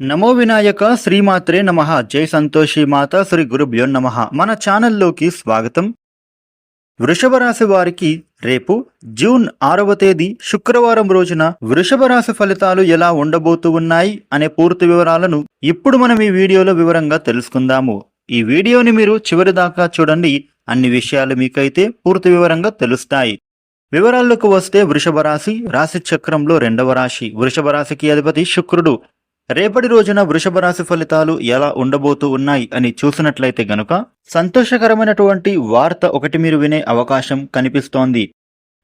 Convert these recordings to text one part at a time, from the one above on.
నమో వినాయక శ్రీమాత్రే నమ. జై సంతోషి మాత శ్రీ గురుభ్యో నమ. మన ఛానల్లోకి స్వాగతం. వృషభ రాశి వారికి రేపు జూన్ ఆరవ తేదీ శుక్రవారం రోజున వృషభ రాశి ఫలితాలు ఎలా ఉండబోతూ ఉన్నాయి అనే పూర్తి వివరాలను ఇప్పుడు మనం ఈ వీడియోలో వివరంగా తెలుసుకుందాము. ఈ వీడియోని మీరు చివరి దాకా చూడండి. అన్ని విషయాలు మీకైతే పూర్తి వివరంగా తెలుస్తాయి. వివరాల్లోకి వస్తే వృషభ రాశి రాశి చక్రంలో రెండవ రాశి. వృషభ రాశికి అధిపతి శుక్రుడు. రేపటి రోజున వృషభ రాశి ఫలితాలు ఎలా ఉండబోతూ ఉన్నాయి అని చూసినట్లయితే గనుక సంతోషకరమైనటువంటి వార్త ఒకటి మీరు వినే అవకాశం కనిపిస్తోంది.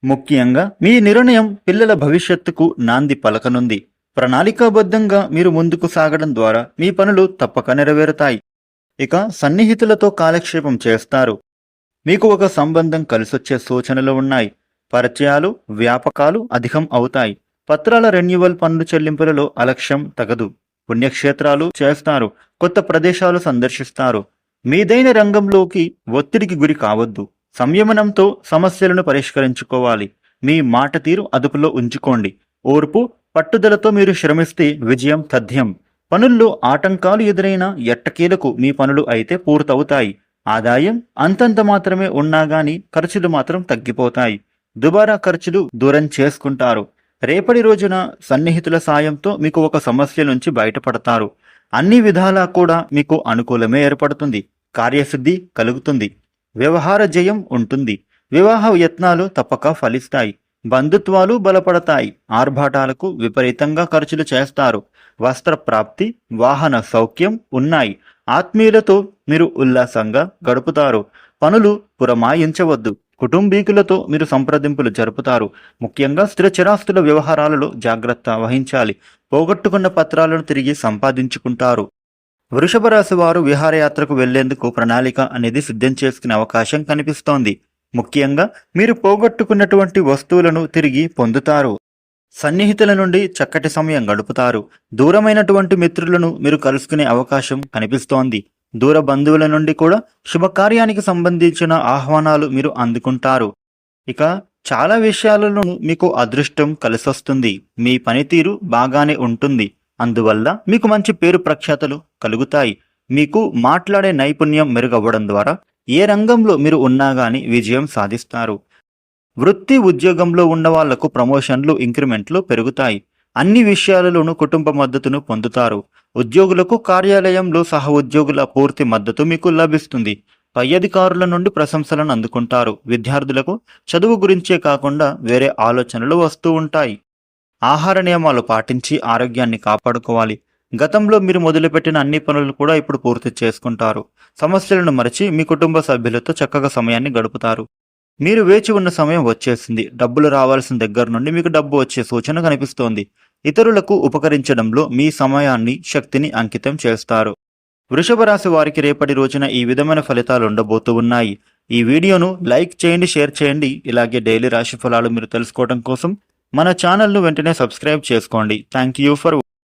ముఖ్యంగా మీ నిర్ణయం పిల్లల భవిష్యత్తుకు నాంది పలకనుంది. ప్రణాళికాబద్ధంగా మీరు ముందుకు సాగడం ద్వారా మీ పనులు తప్పక నెరవేరుతాయి. ఇక సన్నిహితులతో కాలక్షేపం చేస్తారు. మీకు ఒక సంబంధం కలిసొచ్చే సూచనలు ఉన్నాయి. పరిచయాలు వ్యాపకాలు అధికం అవుతాయి. పత్రాల రెన్యువల్ పన్ను చెల్లింపులలో అలక్ష్యం తగదు. పుణ్యక్షేత్రాలు చేస్తారు. కొత్త ప్రదేశాలు సందర్శిస్తారు. మీదైన రంగంలోకి ఒత్తిడికి గురి కావద్దు. సంయమనంతో సమస్యలను పరిష్కరించుకోవాలి. మీ మాట తీరు అదుపులో ఉంచుకోండి. ఓర్పు పట్టుదలతో మీరు శ్రమిస్తే విజయం తథ్యం. పనుల్లో ఆటంకాలు ఎదురైన ఎట్టకేలకు మీ పనులు అయితే పూర్తవుతాయి. ఆదాయం అంతంత మాత్రమే ఉన్నా గాని ఖర్చులు మాత్రం తగ్గిపోతాయి. దుబారా ఖర్చులు దూరం చేసుకుంటారు. రేపటి రోజున సన్నిహితుల సాయంతో మీకు ఒక సమస్య నుంచి బయటపడతారు. అన్ని విధాలా కూడా మీకు అనుకూలమే ఏర్పడుతుంది. కార్యసిద్ధి కలుగుతుంది. వ్యవహార జయం ఉంటుంది. వివాహ యత్నాలు తప్పక ఫలిస్తాయి. బంధుత్వాలు బలపడతాయి. ఆర్భాటాలకు విపరీతంగా ఖర్చులు చేస్తారు. వస్త్ర ప్రాప్తి వాహన సౌఖ్యం ఉన్నాయి. ఆత్మీయులతో మీరు ఉల్లాసంగా గడుపుతారు. పనులు పురమాయించవద్దు. కుటుంబీకులతో మీరు సంప్రదింపులు జరుపుతారు. ముఖ్యంగా స్థిర చిరాస్తుల వ్యవహారాలలో జాగ్రత్త వహించాలి. పోగొట్టుకున్న పత్రాలను తిరిగి సంపాదించుకుంటారు. వృషభ రాశి వారు విహారయాత్రకు వెళ్ళేందుకు ప్రణాళిక అనేది సిద్ధం చేసుకునే అవకాశం కనిపిస్తోంది. ముఖ్యంగా మీరు పోగొట్టుకున్నటువంటి వస్తువులను తిరిగి పొందుతారు. సన్నిహితుల నుండి చక్కటి సమయం గడుపుతారు. దూరమైనటువంటి మిత్రులను మీరు కలుసుకునే అవకాశం కనిపిస్తోంది. దూర బంధువుల నుండి కూడా శుభకార్యానికి సంబంధించిన ఆహ్వానాలు మీరు అందుకుంటారు. ఇక చాలా విషయాలను మీకు అదృష్టం కలిసొస్తుంది. మీ పనితీరు బాగానే ఉంటుంది. అందువల్ల మీకు మంచి పేరు ప్రఖ్యాతలు కలుగుతాయి. మీకు మాట్లాడే నైపుణ్యం మెరుగవ్వడం ద్వారా ఏ రంగంలో మీరు ఉన్నా గాని విజయం సాధిస్తారు. వృత్తి ఉద్యోగంలో ఉన్న వాళ్ళకు ప్రమోషన్లు ఇంక్రిమెంట్లు పెరుగుతాయి. అన్ని విషయాలలోనూ కుటుంబ మద్దతును పొందుతారు. ఉద్యోగులకు కార్యాలయంలో సహ ఉద్యోగుల పూర్తి మద్దతు మీకు లభిస్తుంది. పై అధికారుల నుండి ప్రశంసలను అందుకుంటారు. విద్యార్థులకు చదువు గురించే కాకుండా వేరే ఆలోచనలు వస్తూ ఉంటాయి. ఆహార నియమాలు పాటించి ఆరోగ్యాన్ని కాపాడుకోవాలి. గతంలో మీరు మొదలుపెట్టిన అన్ని పనులు కూడా ఇప్పుడు పూర్తి చేసుకుంటారు. సమస్యలను మరచి మీ కుటుంబ సభ్యులతో చక్కగా సమయాన్ని గడుపుతారు. మీరు వేచి ఉన్న సమయం వచ్చేసింది. డబ్బులు రావాల్సిన దగ్గర నుండి మీకు డబ్బు వచ్చే సూచన కనిపిస్తోంది. ఇతరులకు ఉపకరించడంలో మీ సమయాన్ని శక్తిని అంకితం చేస్తారు. వృషభ రాశి వారికి రేపటి రోజున ఈ విధమైన ఫలితాలు ఉండబోతూ ఉన్నాయి. ఈ వీడియోను లైక్ చేయండి షేర్ చేయండి. ఇలాగే డైలీ రాశి ఫలాలు మీరు తెలుసుకోవడం కోసం మన ఛానల్ను వెంటనే సబ్స్క్రైబ్ చేసుకోండి. Thank you for